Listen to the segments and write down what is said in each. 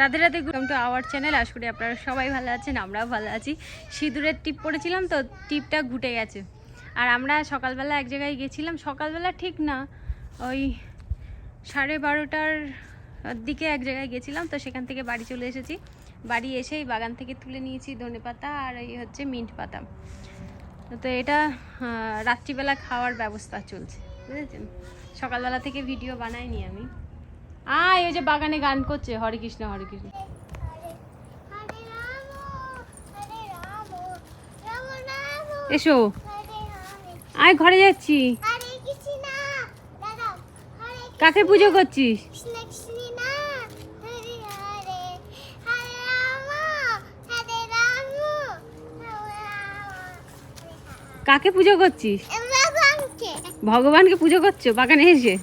Radhe Radhe welcome to our channel আশা করি আপনারা সবাই ভালো আছেন, আমরাও ভালো আছি। সিঁদুরের টিপ পড়েছিলাম তো, টিপটা ঘুটে গেছে। আর আমরা সকালবেলা এক জায়গায় গেছিলাম, সকালবেলা ঠিক না, ওই সাড়ে বারোটার দিকে এক জায়গায় গেছিলাম, তো সেখান থেকে বাড়ি চলে এসেছি। বাড়ি এসেই বাগান থেকে তুলে নিয়েছি ধনে পাতা আর এই হচ্ছে মিন্ট পাতা। তো এটা রাত্রিবেলা খাওয়ার ব্যবস্থা চলছে, বুঝেছেন? সকালবেলা থেকে ভিডিও বানাইনি আমি। আয় ওই যে বাগানে গান করছে হরে কৃষ্ণ হরে কৃষ্ণ। এসো। আয় ঘরে যাচ্ছি। কাকে পুজো করছিস? কাকে পুজো করছিস? ভগবানকে। পুজো করছ? বাগানে এসে?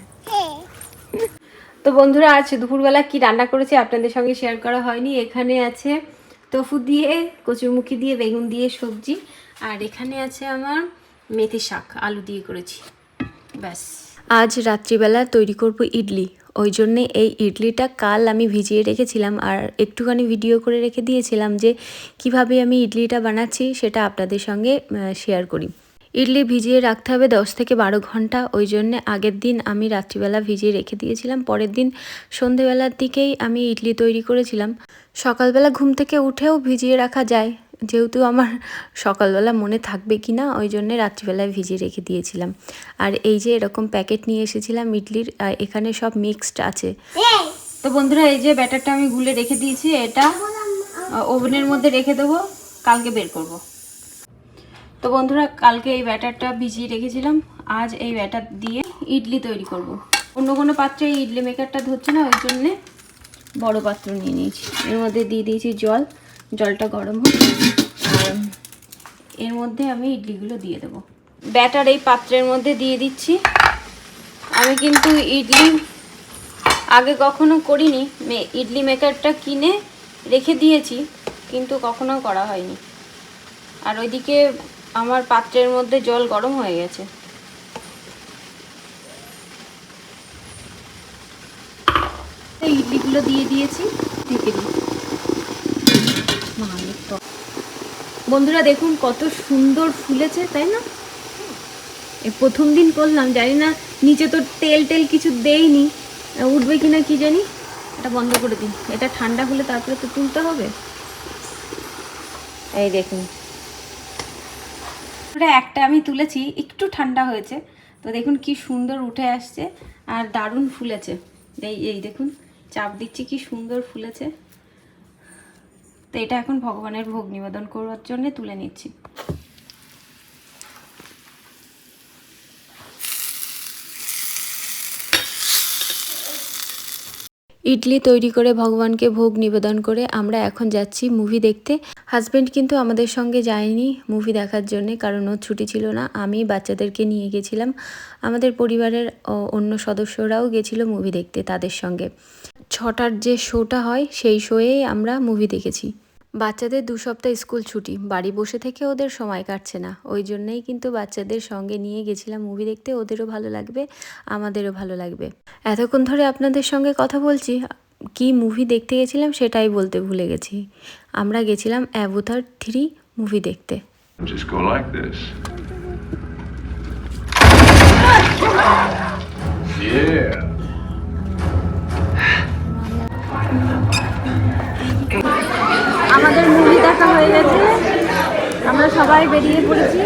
তো বন্ধুরা, আজ দুপুরবেলা কি রান্না করেছি আপনাদের সঙ্গে শেয়ার করা হয়নি। এখানে আছে টফু দিয়ে, কচুরমুখি দিয়ে, বেগুন দিয়ে সবজি। আর এখানে আছে আমার মেথি শাক, আলু দিয়ে করেছি। ব্যাস। আজ রাত্রিবেলা তৈরি করব ইডলি। ওই জন্যে এই ইডলিটা কাল আমি ভিজিয়ে রেখেছিলাম আর একটুখানি ভিডিও করে রেখে দিয়েছিলাম যে কীভাবে আমি ইডলিটা বানাচ্ছি সেটা আপনাদের সঙ্গে শেয়ার করি। ইডলি ভিজিয়ে রাখতে হবে দশ থেকে বারো ঘণ্টা। ওই জন্যে আগের দিন আমি রাত্রিবেলা ভিজিয়ে রেখে দিয়েছিলাম। পরের দিন সন্ধেবেলার দিকেই আমি ইডলি তৈরি করেছিলাম। সকালবেলা ঘুম থেকে উঠেও ভিজিয়ে রাখা যায়। যেহেতু আমার সকালবেলা মনে থাকবে কি না, ওই জন্যে রাত্রিবেলায় ভিজিয়ে রেখে দিয়েছিলাম। আর এই যে এরকম প্যাকেট নিয়ে এসেছিলাম ইডলির এখানে সব মিক্সড আছে। তো বন্ধুরা, এই যে ব্যাটারটা আমি গুলে রেখে দিয়েছি, এটা ওভেনের মধ্যে রেখে দেবো, কালকে বের করব। তো বন্ধুরা, কালকে এই ব্যাটারটা ভিজিয়ে রেখেছিলাম। আজ এই ব্যাটার দিয়ে ইডলি তৈরি করব। অন্য কোনো পাত্রে এই ইডলি মেকারটা ধরছে না, ওই জন্যে বড় পাত্র নিয়ে নিয়েছি। এর মধ্যে দিয়ে দিয়েছি জল। জলটা গরম হোক। আর এর মধ্যে আমি ইডলিগুলো দিয়ে দেবো। ব্যাটার এই পাত্রের মধ্যে দিয়ে দিচ্ছি। আমি কিন্তু ইডলি আগে কখনো করিনি। ইডলি মেকারটা কিনে রেখে দিয়েছি, কিন্তু কখনো করা হয়নি। আর ওইদিকে আমার পাত্রের মধ্যে জল গরম হয়ে গেছে। এই ইডলিগুলো দিয়ে দিয়েছি বন্ধুরা দেখুন কত সুন্দর ফুলেছে, তাই না? প্রথম দিন করলাম, জানি না, নিচে তো তেল টেল কিছু দেইনি। উঠবে কিনা কি জানি? এটা বন্ধ করে দিন। এটা ঠান্ডা হলে তারপরে তো তুলতে হবে। এই দেখুন ওটা একটা আমি তুলেছি, একটু ঠান্ডা হয়েছে। তো দেখুন কি সুন্দর উঠে আসছে আর দারুণ ফুলেছে। এই এই দেখুন, চাপ দিচ্ছি, কি সুন্দর ফুলেছে। তো এটা এখন ভগবানের ভোগ নিবেদন করার জন্যে তুলে নিচ্ছি। ইডলি তৈরি করে ভগবানকে ভোগ নিবেদন করে আমরা এখন যাচ্ছি মুভি দেখতে। হাজব্যান্ড কিন্তু আমাদের সঙ্গে যায়নি মুভি দেখার জন্যে, কারণ ওর ছুটি ছিল না। আমি বাচ্চাদেরকে নিয়ে গেছিলাম। আমাদের পরিবারের অন্য সদস্যরাও গেছিল মুভি দেখতে তাদের সঙ্গে। ছটার যে শোটা হয়, সেই শোয়েই আমরা মুভি দেখেছি। বাচ্চাদের দু সপ্তাহ স্কুল ছুটি, বাড়ি বসে থেকে ওদের সময় কাটছে না ওই জন্যেই কিন্তু বাচ্চাদের সঙ্গে নিয়ে গেছিলাম মুভি দেখতে, ওদেরও ভালো লাগবে, আমাদেরও ভালো লাগবে এতক্ষণ ধরে আপনাদের সঙ্গে কথা বলছি, কি মুভি দেখতে গেছিলাম সেটাই বলতে ভুলে গেছি আমরা গেছিলাম অ্যাভোথার থ্রি মুভি দেখতে. Yeah. আমাদের মুভি দেখা হয়ে গেছে। আমরা সবাই বেরিয়ে পড়েছি।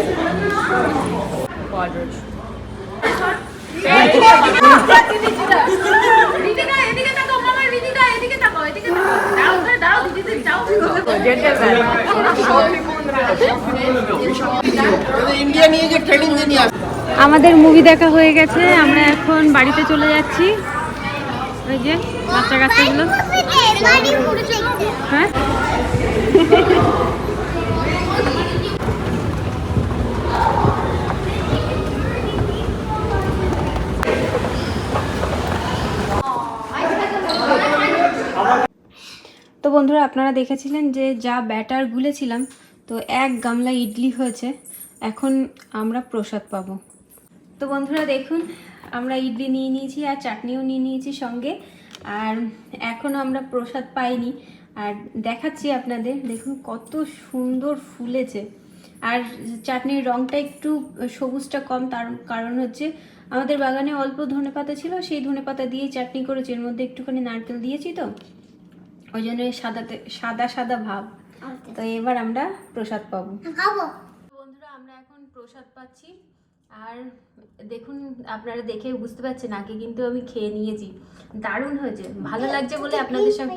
আমাদের মুভি দেখা হয়ে গেছে। আমরা এখন বাড়িতে চলে যাচ্ছি। ওই যে বাচ্চা কাচ্চাগুলো হ্যাঁ? তো বন্ধুরা, আপনারা দেখেছিলেন যে যা ব্যাটার গুলেছিলাম, তো এক গামলা ইডলি হয়েছে। এখন আমরা প্রসাদ পাবো। তো বন্ধুরা, দেখুন আমরা ইডলি নিয়ে নিয়েছি আর চাটনিও নিয়ে নিয়েছি সঙ্গে। আর এখনও আমরা প্রসাদ পাইনি। আর দেখাচ্ছি আপনাদের দেখুন কত সুন্দর ফুলেছে। আর চাটনির রঙটা একটু সবুজটা কম তার কারণ হচ্ছে আমাদের বাগানে অল্প ধনেপাতা ছিল সেই ধনেপাতা দিয়েই চাটনি করেছি। এর মধ্যে একটুখানি নারকেল দিয়েছি তো ওই জন্য সাদাতে সাদা সাদা ভাব। তো এবার আমরা প্রসাদ পাবো। বন্ধুরা আমরা এখন প্রসাদ পাচ্ছি। আর দেখুন আপনারা দেখে বুঝতে পারছেন আগে কিন্তু আমি খেয়ে নিয়েছি। দারুণ হয়েছে। ভালো লাগছে বলে আপনাদের সঙ্গে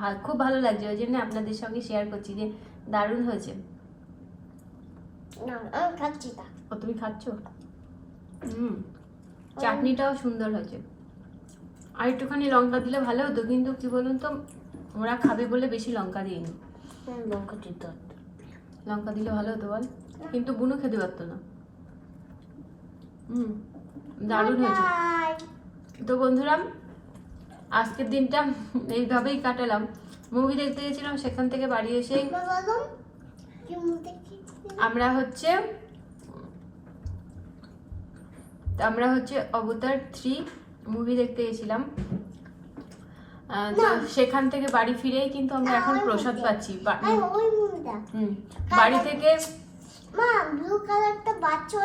হয়ে খুব ভালো লাগছে ওই জন্য আপনাদের সঙ্গে শেয়ার করছি যে দারুণ হয়েছে। ও তুমি খাচ্ছ? হুম চাটনিটাও সুন্দর হয়েছে। আর একটুখানি লঙ্কা দিলে ভালো হতো কিন্তু কি বলুন তো ওরা খাবে বলে বেশি লঙ্কা দিইনি। লঙ্কা দিতে লঙ্কা দিলে ভালো হতো বল? কিন্তু বুনো খেতে পারতো না। হুম দারুণ হয়েছে। তো বন্ধুরা আজকের দিনটা এইভাবেই কাটালাম। মুভি দেখতে গেছিলাম সেখান থেকে বাড়ি এসে আমরা হচ্ছে আমরা হচ্ছে অবতার থ্রি মুভি দেখতে গেছিলাম। তো সেখান থেকে বাড়ি ফিরেই কিন্তু আমরা এখন প্রসাদ পাচ্ছি হুম, বাড়ি থেকে মা ব্লু কালারটা বাচ্চা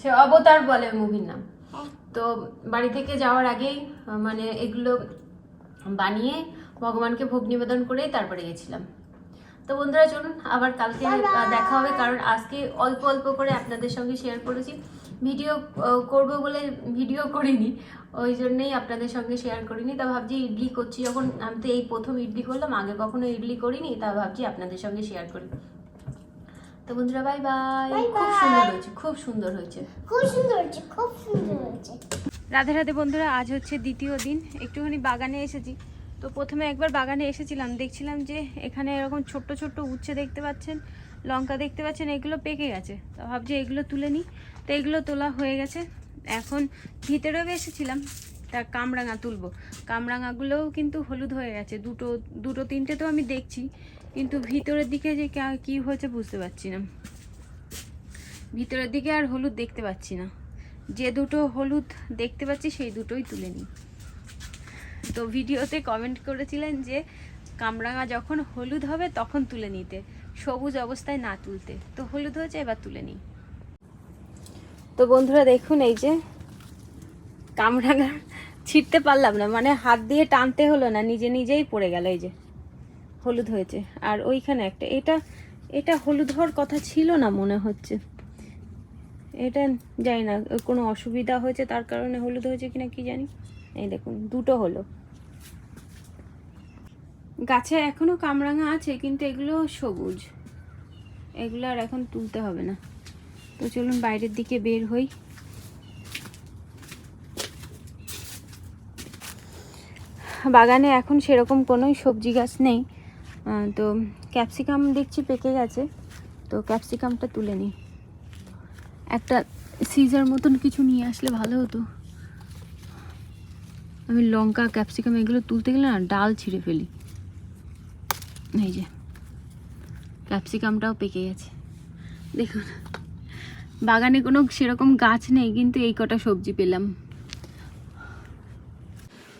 সে অবতার বলে মুভির নাম। হ্যাঁ। তো বাড়ি থেকে যাওয়ার আগেই মানে এগুলো বানিয়ে ভগবানকে ভোগ নিবেদন করেই তারপরে গেছিলাম। তো বন্ধুরা চলুন আবার কালকে দেখা হবে কারণ আজকে অল্প অল্প করে আপনাদের সঙ্গে শেয়ার করেছি। ভিডিও করব বলে ভিডিও করিনি ওই জন্যই আপনাদের সঙ্গে শেয়ার করিনি। তা ভাবছি ইডলি করছি। যখন আমি তো এই প্রথম ইডলি করলাম আগে কখনো ইডলি করিনি তা ভাবছি আপনাদের সঙ্গে শেয়ার করি। তো বন্ধুরা বাই বাই খুব সুন্দর হয়েছে খুব সুন্দর হয়েছে। খুব সুন্দর হয়েছে খুব সুন্দর হয়েছে। রাধে রাধে বন্ধুরা আজ হচ্ছে দ্বিতীয় দিন। একটুখানি বাগানে এসেছি। তো প্রথমে একবার বাগানে এসেছিলাম। দেখছিলাম যে এখানে এরকম ছোট্ট ছোট্ট উচ্ছে দেখতে পাচ্ছেন লঙ্কা দেখতে পাচ্ছেন এগুলো পেকে গেছে। তো ভাবছি এগুলো তুলে নিই। তো এগুলো তোলা হয়ে গেছে। এখন ভিতরেও এসেছিলাম তা কামরাঙা তুলবো। কামরাঙাগুলোও কিন্তু হলুদ হয়ে গেছে। দুটো দুটো তিনটে তো আমি দেখছি। কিন্তু ভিতরের দিকে যে কা- হয়েছে বুঝতে পারছি না। ভিতরের দিকে আর হলুদ দেখতে পাচ্ছি না। যে দুটো হলুদ দেখতে পাচ্ছি, সেই দুটোই তুলে নিই। তো ভিডিওতে কমেন্ট করেছিলেন যে, কামরাঙা যখন হলুদ হবে তখন তুলে নিতে, সবুজ অবস্থায় না তুলতে। তো হলুদ হয়েছে, এবার তুলে নিই। তো বন্ধুরা দেখুন এই যে, কামরাঙা ছিটতে পারলাম না মানে হাত দিয়ে টানতে হলো না, নিজে নিজেই পড়ে গেল এই যে। হলুদ হয়েছে। আর ওইখানে একটা, এটা এটা হলুদ হওয়ার কথা ছিল না মনে হচ্ছে। এটা জানি না, কোনো অসুবিধা হয়েছে তার কারণে হলুদ হয়েছে কিনা কি জানি। এই দেখুন, দুটো হলো। গাছে এখনও কামরাঙা আছে, কিন্তু এগুলো সবুজ। এগুলো আর এখন তুলতে হবে না। তো চলুন বাইরের দিকে বের হই। বাগানে এখন সেরকম কোনো সবজি গাছ নেই। তো ক্যাপসিকাম দেখছি পেকে গেছে। তো ক্যাপসিকামটা তুলে নিই। একটা সিজার মতন কিছু নিয়ে আসলে ভালো হতো। আমি লঙ্কা, ক্যাপসিকাম এগুলো তুলতে গেলে না ডাল ছিঁড়ে ফেলি। এই যে, ক্যাপসিকামটাও পেকে গেছে। দেখুন, বাগানে কোনো সেরকম গাছ নেই, কিন্তু এই কটা সবজি পেলাম।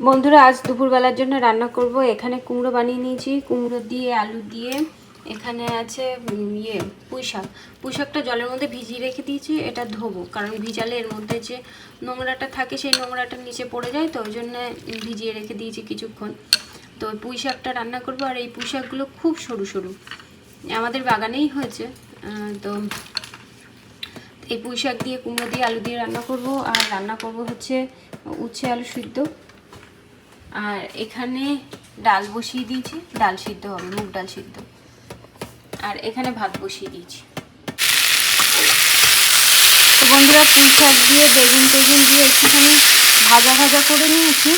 বন্ধুরা, আজ দুপুরবেলার জন্য রান্না করব। এখানে কুমড়ো বানিয়ে নিয়েছি। কুমড়ো দিয়ে, আলু দিয়ে। এখানে আছে ইয়ে পুঁই শাক। পুঁই শাকটা জলের মধ্যে ভিজিয়ে রেখে দিয়েছি। এটা ধোবো। কারণ ভিজালে এর মধ্যে যে নোংরাটা থাকে, সেই নোংরাটা নিচে পড়ে যায় তো, ওই জন্য ভিজিয়ে রেখে দিয়েছি কিছুক্ষণ। তো পুঁই শাকটা রান্না করব। আর এই পুঁই শাকগুলো খুব সরু সরু। আমাদের বাগানেই হয়েছে। তো এই পুঁই শাক দিয়ে, কুমড়ো দিয়ে, আলু দিয়ে রান্না করব। আর রান্না করব হচ্ছে উচ্ছে আলু সিদ্ধ। আর এখানে ডাল বসিয়ে দিয়েছি। ডাল সিদ্ধ হবে, মুগ ডাল সিদ্ধ। আর এখানে ভাত বসিয়ে দিয়েছি। তো বন্ধুরা পুঁই শাক দিয়ে বেগুন টেগুন দিয়ে একটুখানি ভাজা ভাজা করে নিয়েছি।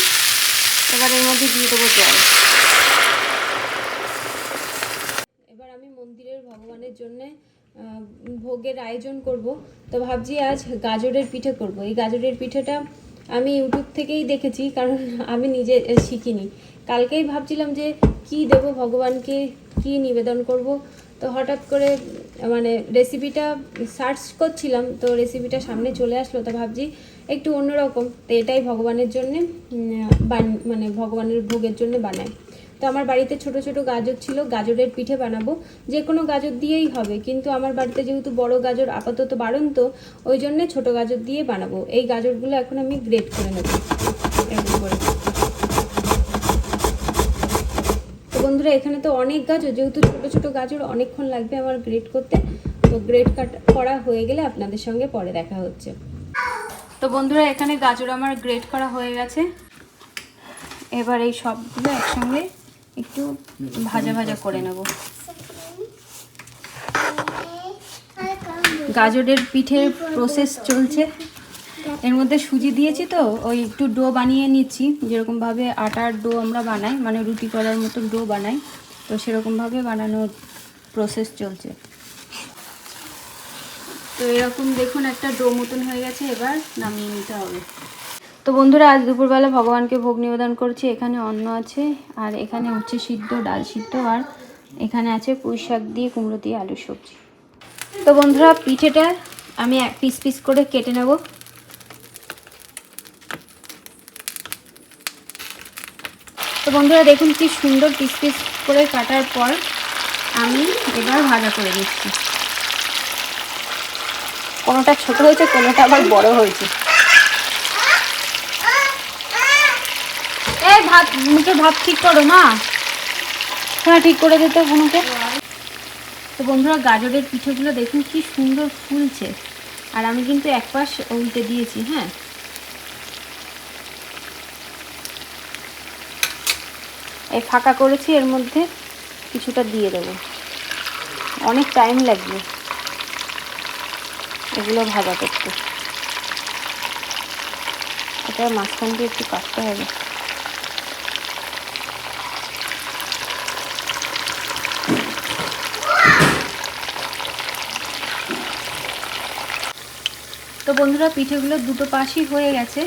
এবার এর মধ্যে দিয়ে দেবো জল। এবার আমি মন্দিরের ভগবানের জন্য ভোগের আয়োজন করব। তো ভাবছি আজ গাজরের পিঠে করব। এই গাজরের পিঠেটা আমি ইউটিউব থেকেই দেখেছি, কারণ আমি নিজে শিখিনি। কালকেই ভাবছিলাম যে কি দেব ভগবানকে, কি নিবেদন করব। তো হঠাৎ করে মানে রেসিপিটা সার্চ করছিলাম, তো রেসিপিটা সামনে চলে আসলো, তো ভাবছি একটু অন্যরকম। তো এটাই ভগবানের জন্যে বান- মানে ভগবানের ভোগের জন্য বানাই। তো আমার বাড়িতে ছোট ছোট গাজর ছিল, গাজরের পিঠে বানাবো। যে কোনো গাজর দিয়েই হবে, কিন্তু আমার বাড়িতে যেহেতু বড় গাজর আপাতত বারণ তো ওই জন্যে ছোট গাজর দিয়ে বানাবো। এই গাজরগুলো এখন আমি গ্রেট করে নেব। বন্ধুরা, এখানে তো অনেক গাজর, যেহেতু ছোট ছোট গাজর অনেকক্ষণ লাগবে আমার গ্রেট করতে। তো কাট করা হয়ে গেলে আপনাদের সঙ্গে পরে দেখা হচ্ছে। তো বন্ধুরা, এখানে গাজর আমার গ্রেট করা হয়ে গেছে। এবার এই সবগুলো একসঙ্গে একটু ভাজা ভাজা করে নেব। গাজরের পিঠের প্রসেস চলছে। এর মধ্যে সুজি দিয়েছি তো, ওই একটু ডো বানিয়ে নিচ্ছি। যেরকমভাবে আটার ডো আমরা বানাই মানে রুটি করার মতো ডো বানাই, তো সেরকমভাবে বানানোর প্রসেস চলছে। তো এরকম দেখুন, একটা ডো মতন হয়ে গেছে, এবার নামিয়ে নিতে হবে। তো বন্ধুরা, আজ দুপুরবেলা ভগবানকে ভোগ নিবেদন করছি। এখানে অন্ন আছে, আর এখানে হচ্ছে সিদ্ধ, ডাল সিদ্ধ, আর এখানে আছে পুঁই শাক দিয়ে কুমড়ো দিয়ে আলুর সবজি। তো বন্ধুরা, পিঠেটা আমি এক পিস পিস করে কেটে নেব। তো বন্ধুরা, দেখুন কি সুন্দর পিস পিস করে কাটার পর আমি এবার ভাজা করে দিচ্ছি কোনোটা ছোট হয়েছে, কোনোটা আবার বড় হয়েছে। এই ভাত মুখে ভাত ঠিক করো মা। হ্যাঁ ঠিক করে দিতে কোনোকে তো বন্ধুরা, গাজরের পিঠেগুলো দেখুন কি সুন্দর ফুলছে। আর আমি কিন্তু এক পাশ উল্টে দিয়েছি হ্যাঁ। এই ফাঁকা করেছি, এর মধ্যে কিছুটা দিয়ে দেবো। অনেক টাইম লাগবে এগুলো ভাজা করতে। এটা মাঝখান দিয়ে একটু কাটতে হবে। বন্ধুরা, পিঠেগুলো দুটো পাশই হয়ে গেছে।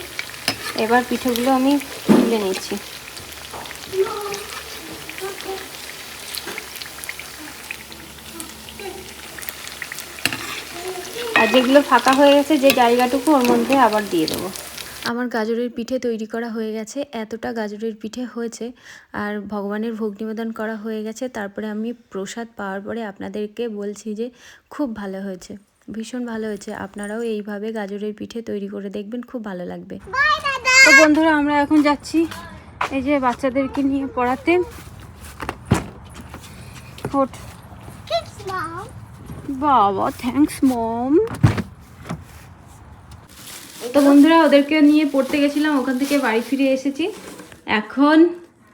এবার পিঠেগুলো আমি তুলে নিচ্ছি। আর যেগুলো ফাঁকা হয়ে গেছে, যে জায়গাটুকু ওর মধ্যে আবার দিয়ে দেবো। আমার গাজরের পিঠে তৈরি করা হয়ে গেছে। এতটা গাজরের পিঠে হয়েছে। আর ভগবানের ভোগ নিবেদন করা হয়ে গেছে। তারপরে আমি প্রসাদ পাওয়ার পরে আপনাদেরকে বলছি যে, খুব ভালো হয়েছে। ভীষণ ভালো হয়েছে। আপনারাও এইভাবে গাজরের পিঠে তৈরি করে দেখবেন খুব ভালো লাগবে। তো বন্ধুরা আমরা এখন যাচ্ছি এই যে বাচ্চাদেরকে নিয়ে পড়াতে। বাবা থ্যাঙ্কস মম তো বন্ধুরা ওদেরকে নিয়ে পড়তে গেছিলাম ওখান থেকে বাড়ি ফিরে এসেছি। এখন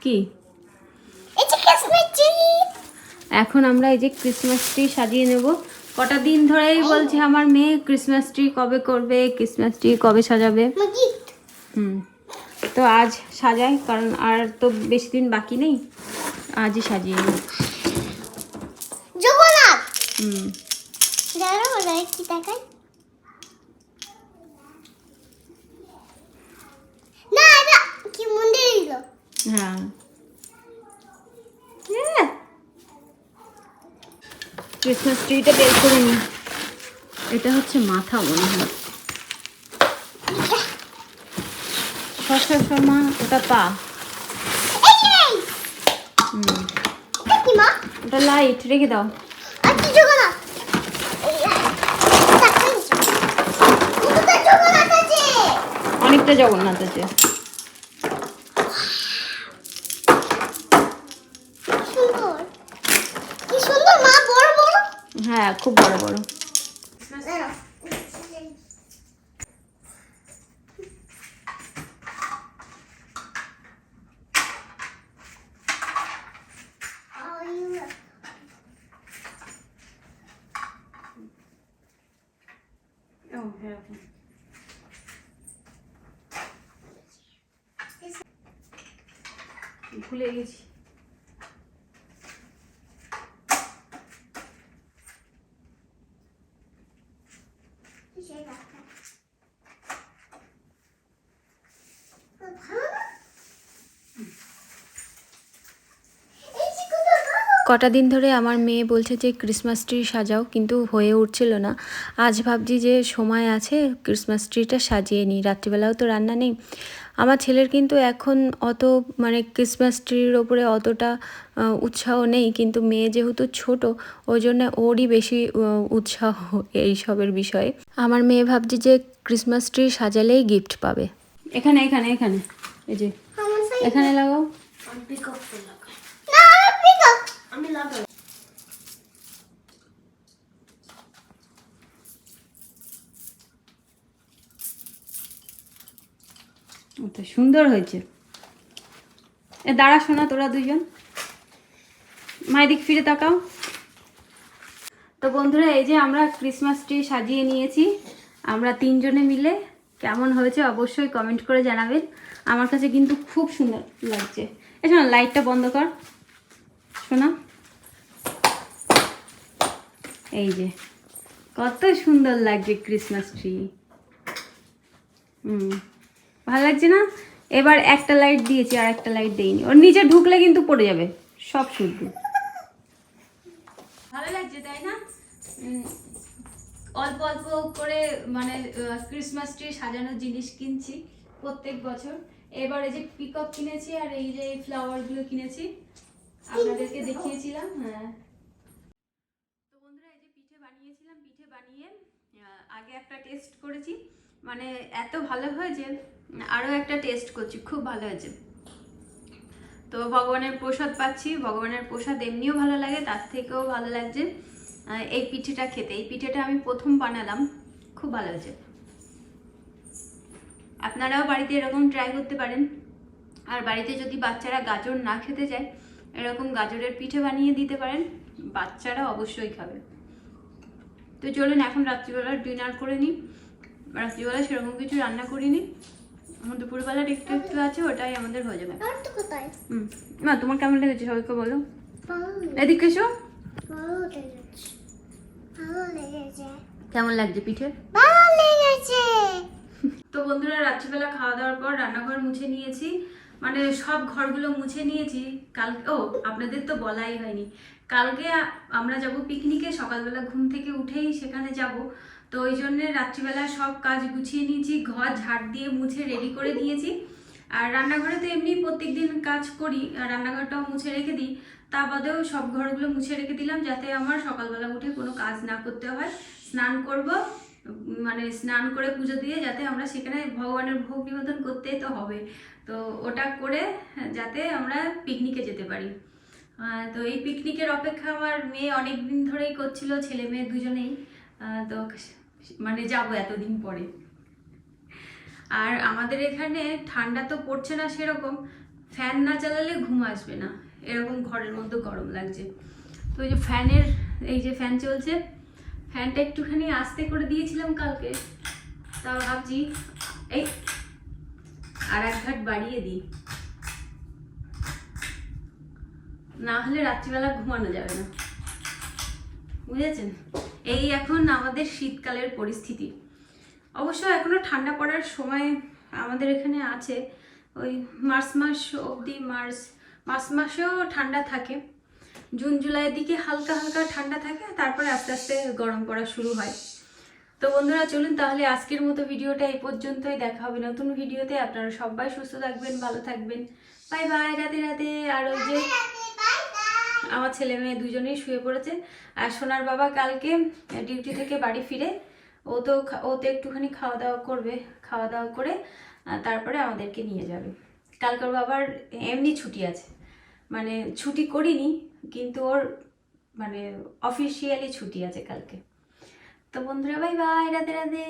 কি? এখন আমরা এই যে ক্রিসমাস ট্রি সাজিয়ে নেব। কটা দিন ধরেই বলছে আমার মেয়ে ক্রিসমাস ট্রি কবে করবে ক্রিসমাস ট্রি কবে সাজাবে। হুম। তো আজ সাজাই কারণ আর তো বেশি দিন বাকি নেই। আজই সাজিয়ে নিই। হুম। কি দেখায় না এটা কি মন্দির হ্যাঁ। ক্রিসমাস ট্রিটা বের করে নি। এটা হচ্ছে মাথা মনে হয়। সর ওটা পা। ওটা লাইট রেখে দাও। অনেকটা জগন্নাথ আছে কি সুন্দর কি সুন্দর মা বড় বড় হ্যাঁ খুব বড় বড় দাঁড়াও। ভুলে গেছি। কটা দিন ধরে আমার মেয়ে বলছে যে ক্রিসমাস ট্রি সাজাও। কিন্তু হয়ে উঠছিল না। আজ ভাবছি যে সময় আছে ক্রিসমাস ট্রিটা সাজিয়ে নিই। রাত্রিবেলাও তো রান্না নেই। আমার ছেলের কিন্তু এখন অত মানে ক্রিসমাস ট্রির ওপরে অতটা উৎসাহ নেই। কিন্তু মেয়ে যেহেতু ছোট ওই জন্য ওরই বেশি উৎসাহ এইসবের বিষয়ে। আমার মেয়ে ভাবছি যে ক্রিসমাস ট্রি সাজালেই গিফট পাবে। এখানে এখানে এখানে। এই যে এখানে লাগাও। আমি লাগাই সুন্দর হয়েছে। এ, দাঁড়া শোনা তোরা দুজন মায়ের দিক ফিরে তাকাও। তো বন্ধুরা, এই যে আমরা ক্রিসমাস ট্রি সাজিয়ে নিয়েছি। আমরা তিনজনে মিলে কেমন হয়েছে অবশ্যই কমেন্ট করে জানাবেন। আমার কাছে কিন্তু খুব সুন্দর লাগছে। এ শোনা লাইটটা বন্ধ কর। শোনা এই যে, কত সুন্দর লাগছে ক্রিসমাস ট্রি হুম, ভালো লাগছে না? এবার একটা লাইট দিয়েছি, আর একটা লাইট দেইনি। ওর নিচে ঢুকলে কিন্তু পড়ে যাবে, সব শুদ্ধ। ভালো লাগছে, তাই না? অল্প অল্প করে মানে ক্রিসমাস ট্রি সাজানোর জিনিস কিনছি প্রত্যেক বছর। এবার এই যে পিকক কিনেছি, আর এই যে ফ্লাওয়ারগুলো কিনেছি। আপনাদেরকে দেখিয়েছিলাম হ্যাঁ। তো বন্ধুরা, এই যে পিঠে বানিয়েছিলাম, পিঠে বানিয়ে আগে একটা টেস্ট করেছি। মানে এত ভালো হয়েছে আরও একটা টেস্ট করছি, খুব ভালো হয়েছে। তো ভগবানের প্রসাদ পাচ্ছি, ভগবানের প্রসাদ এমনিও ভালো লাগে, তার থেকেও ভালো লাগছে এই পিঠেটা খেতে। এই পিঠেটা আমি প্রথম বানালাম, খুব ভালো হয়েছে। আপনারাও বাড়িতে এরকম ট্রাই করতে পারেন। আর বাড়িতে যদি বাচ্চারা গাজর না খেতে চায় এরকম গাজরের পিঠে বানিয়ে দিতে পারেন বাচ্চারা অবশ্যই খাবে। তো চলুন এখন রাত্রিবেলা ডিনার করে নিই। রাত্রিবেলা সেরকম কিছু রান্না করিনি। দুপুরবেলার একটু একটু আছে ওটাই আমাদের হয়ে যাবে। হুম। না তোমার কেমন লেগেছে সবাইকে বলো? এদিকে এসো। কেমন লাগছে পিঠে? ভালো লেগেছে। তো বন্ধুরা রাত্রিবেলা খাওয়া দাওয়ার পর রান্নাঘর মুছে নিয়েছি। মানে সব ঘরগুলো মুছে নিয়েছি। কাল ও, আপনাদের তো বলাই হয়নি। কালকে আমরা যাব পিকনিকে সকালবেলা ঘুম থেকে উঠেই সেখানে যাব। তো ওই জন্যে রাত্রিবেলা সব কাজ গুছিয়ে নিয়েছি, ঘর ঝাড় দিয়ে মুছে রেডি করে দিয়েছি। আর রান্নাঘরে তো এমনি প্রত্যেকদিন কাজ করি রান্নাঘরটাও মুছে রেখে দিই। তা বাদেও সব ঘরগুলো মুছে রেখে দিলাম, যাতে আমার সকালবেলা উঠে কোনো কাজ না করতে হয়। স্নান করব মানে স্নান করে পুজো দিয়ে, যাতে আমরা সেখানে ভগবানের ভোগ নিবেদন করতেই তো হবে। তো ওটা করে যাতে আমরা পিকনিকে যেতে পারি। তো এই পিকনিকের অপেক্ষা আমার মেয়ে অনেক দিন ধরেই করছিল, ছেলে মেয়ে দুজনেই। তো মানে যাব এতদিন পরে। আর আমাদের এখানে ঠান্ডা তো পড়ছে না সেরকম ফ্যান না চালালে ঘুম আসবে না। এরকম ঘরের মধ্যে গরম লাগছে। তো এই যে ফ্যানের, এই যে ফ্যান চলছে ফ্যানটা একটুখানি আস্তে করে দিয়েছিলাম কালকে। তাও ভাবছি, এই আর এক ঘাট বাড়িয়ে দিই। না হলে রাত্রিবেলা ঘুমানো যাবে না। বুঝেছেন? এই এখন আমাদের শীতকালের পরিস্থিতি। অবশ্য এখনও ঠান্ডা পড়ার সময় আমাদের এখানে আছে। ওই মার্চ মাস অবধি মার্চ মার্চ মাসেও ঠান্ডা থাকে। জুন, জুলাইয়ের দিকে হালকা হালকা ঠান্ডা থাকে, তারপরে আস্তে আস্তে গরম পড়া শুরু হয়। তো বন্ধুরা, চলুন তাহলে আজকের মতো ভিডিওটা এই পর্যন্তই। দেখা হবে নতুন ভিডিওতে। আপনারা সবাই সুস্থ থাকবেন, ভালো থাকবেন। বাই বাই রাতে রাতে আর ওই যে আমার ছেলে মেয়ে দুজনেই শুয়ে পড়েছে। আর সোনার বাবা কালকে ডিউটি থেকে বাড়ি ফিরে, ও তো ও তো একটুখানি খাওয়া দাওয়া করবে, খাওয়া দাওয়া করে তারপরে আমাদেরকে নিয়ে যাবে। কালকে ওর বাবার এমনি ছুটি আছে। মানে ছুটি করিনি, কিন্তু ওর মানে অফিসিয়ালি ছুটি আছে কালকে। তো বন্ধুরা বাই বাই রাধে। রাধে